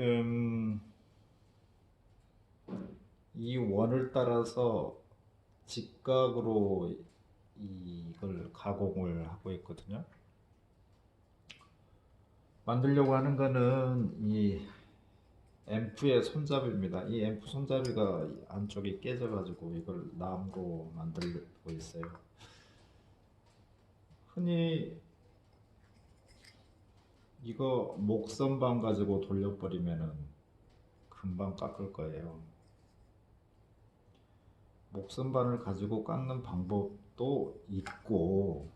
지금 이 원을 따라서 직각으로 이걸 가공을 하고 있거든요. 만들려고 하는 거는 이 앰프의 손잡이입니다. 이 앰프 손잡이가 안쪽이 깨져가지고 이걸 나무로 만들고 있어요. 흔히 이거 목선반 가지고 돌려버리면은 금방 깎을 거예요. 목선반을 가지고 깎는 방법도 있고,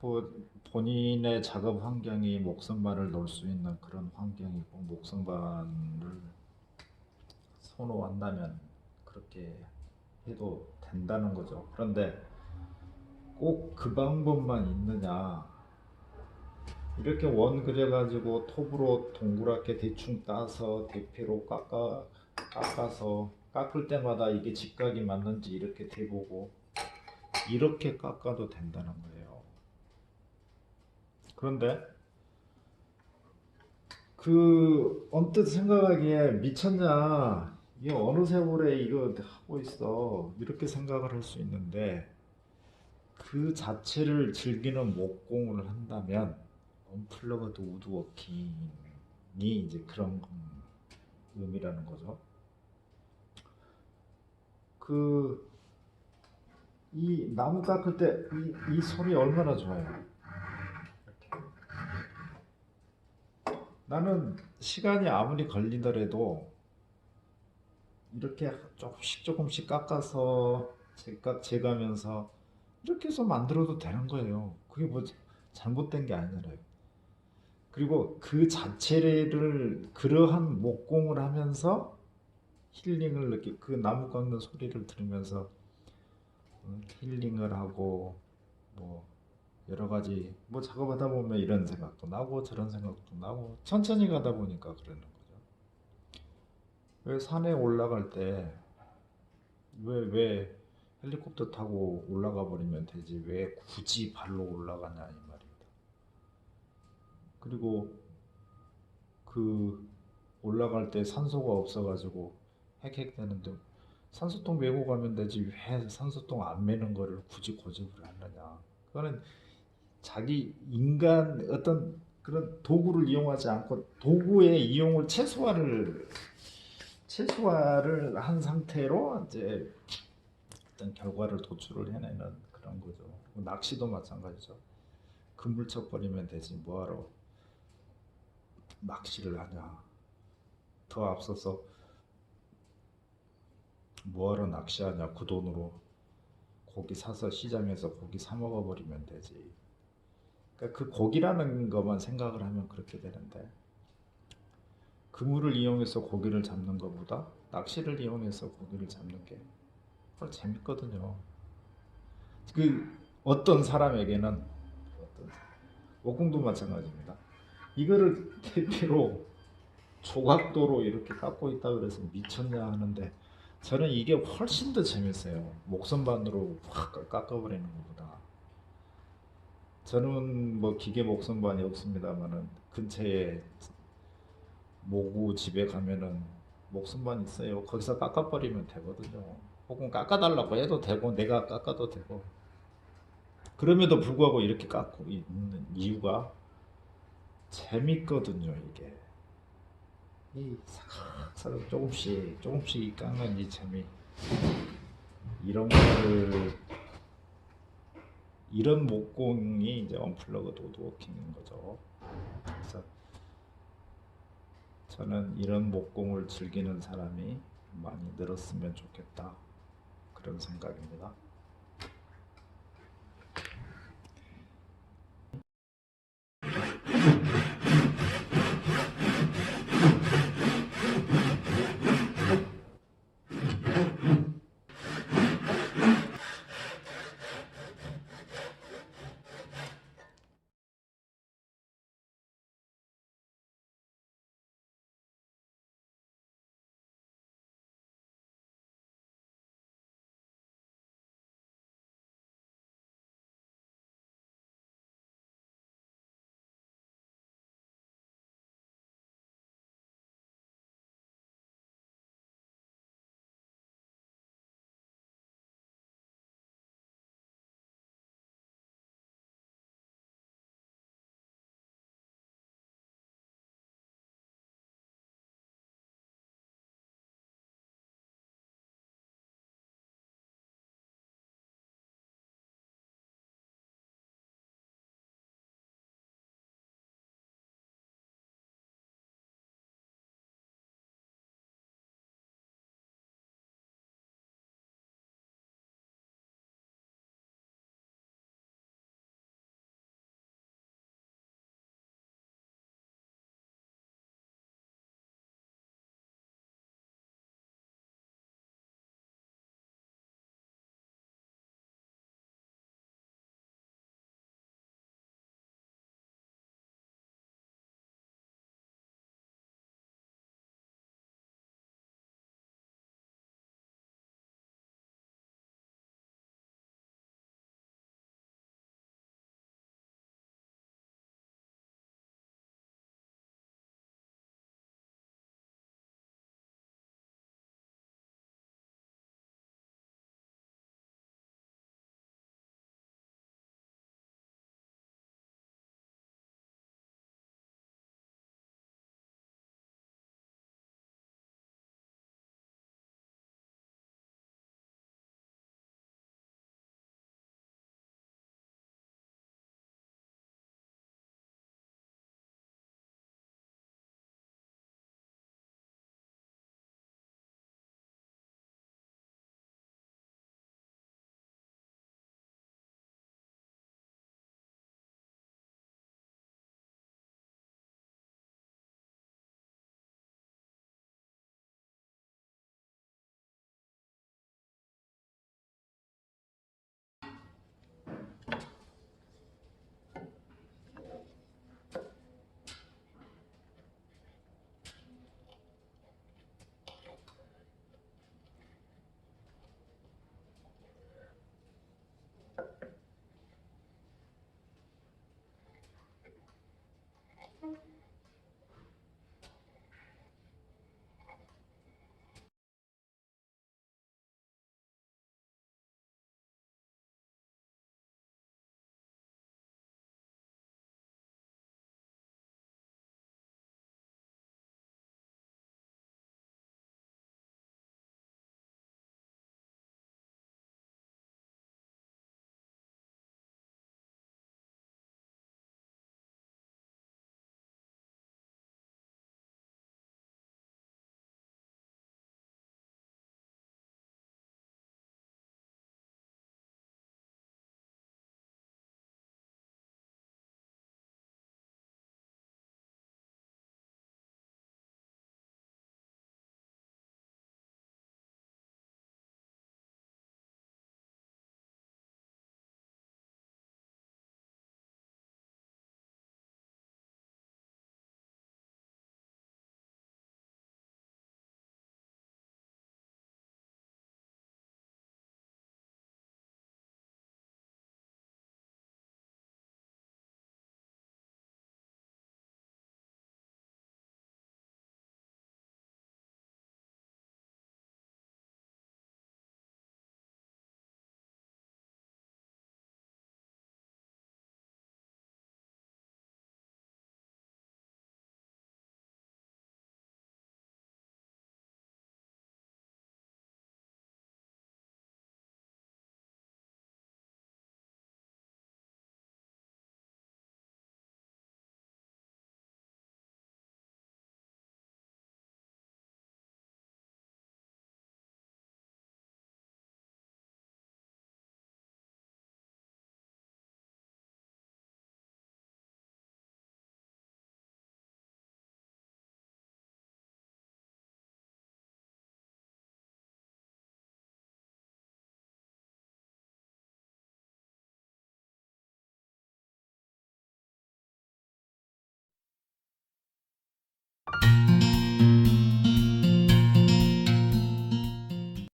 뭐 본인의 작업 환경이 목선반을 놓을 수 있는 그런 환경이고 목선반을 선호한다면 그렇게 해도 된다는 거죠. 그런데 꼭 그 방법만 있느냐? 이렇게 원 그려가지고 톱으로 동그랗게 대충 따서 대피로 깎아 깎아서 깎을 때마다 이게 직각이 맞는지 이렇게 대보고 이렇게 깎아도 된다는 거예요. 그런데 그 언뜻 생각하기에 미쳤냐? 이게 어느 세월에 이거 하고 있어 이렇게 생각을 할 수 있는데 그 자체를 즐기는 목공을 한다면 언플러그드 우드워킹이 이제 그런 의미라는 거죠. 그 이 나무 깎을 때이 이 소리 얼마나 좋아요. 나는 시간이 아무리 걸리더라도 이렇게 조금씩 조금씩 깎아서 제각 재가면서 이렇게 해서 만들어도 되는 거예요. 그게 뭐 잘못된 게 아니잖아요. 그리고 그 자체를 그러한 목공을 하면서 힐링을 느끼 그 나무 깎는 소리를 들으면서 음, 힐링을 하고 뭐 여러 가지 뭐 작업하다 보면 이런 생각도 나고 저런 생각도 나고 천천히 가다 보니까 그러는 거죠. 왜 산에 올라갈 때 왜 왜 헬리콥터 타고 올라가 버리면 되지 왜 굳이 발로 올라가냐. 그리고 그 올라갈 때 산소가 없어가지고 헥헥대는데 산소통 메고 가면 되지 왜 산소통 안 메는 거를 굳이 고집을 하느냐. 그거는 자기 인간 어떤 그런 도구를 이용하지 않고 도구의 이용을 최소화를 최소화를 한 상태로 이제 어떤 결과를 도출을 해내는 그런 거죠. 뭐 낚시도 마찬가지죠. 그물척 버리면 되지 뭐하러 낚시를 하냐. 더 앞서서 뭐하러 낚시하냐 그 돈으로 고기 사서 시장에서 고기 사 먹어 버리면 되지. 그러니까 그 고기라는 것만 생각을 하면 그렇게 되는데 그물을 이용해서 고기를 잡는 것보다 낚시를 이용해서 고기를 잡는 게훨 재밌거든요. 그 어떤 사람에게는 어떤 목공도 마찬가지입니다. 이거를 대피로 조각도로 이렇게 깎고 있다 그래서 미쳤냐 하는데 저는 이게 훨씬 더 재밌어요. 목선반으로 확 깎아버리는 것보다. 저는 뭐 기계 목선반이 없습니다만은 근처에 모구 집에 가면은 목선반 있어요. 거기서 깎아버리면 되거든요. 혹은 깎아달라고 해도 되고 내가 깎아도 되고. 그럼에도 불구하고 이렇게 깎고 있는 이유가 재밌거든요, 이게. 이 사각사각 조금씩 조금씩 깎는 이 재미 이런 거를 이런 목공이 이제 언플러그드 우드워킹인 거죠. 그래서 저는 이런 목공을 즐기는 사람이 많이 늘었으면 좋겠다 그런 생각입니다.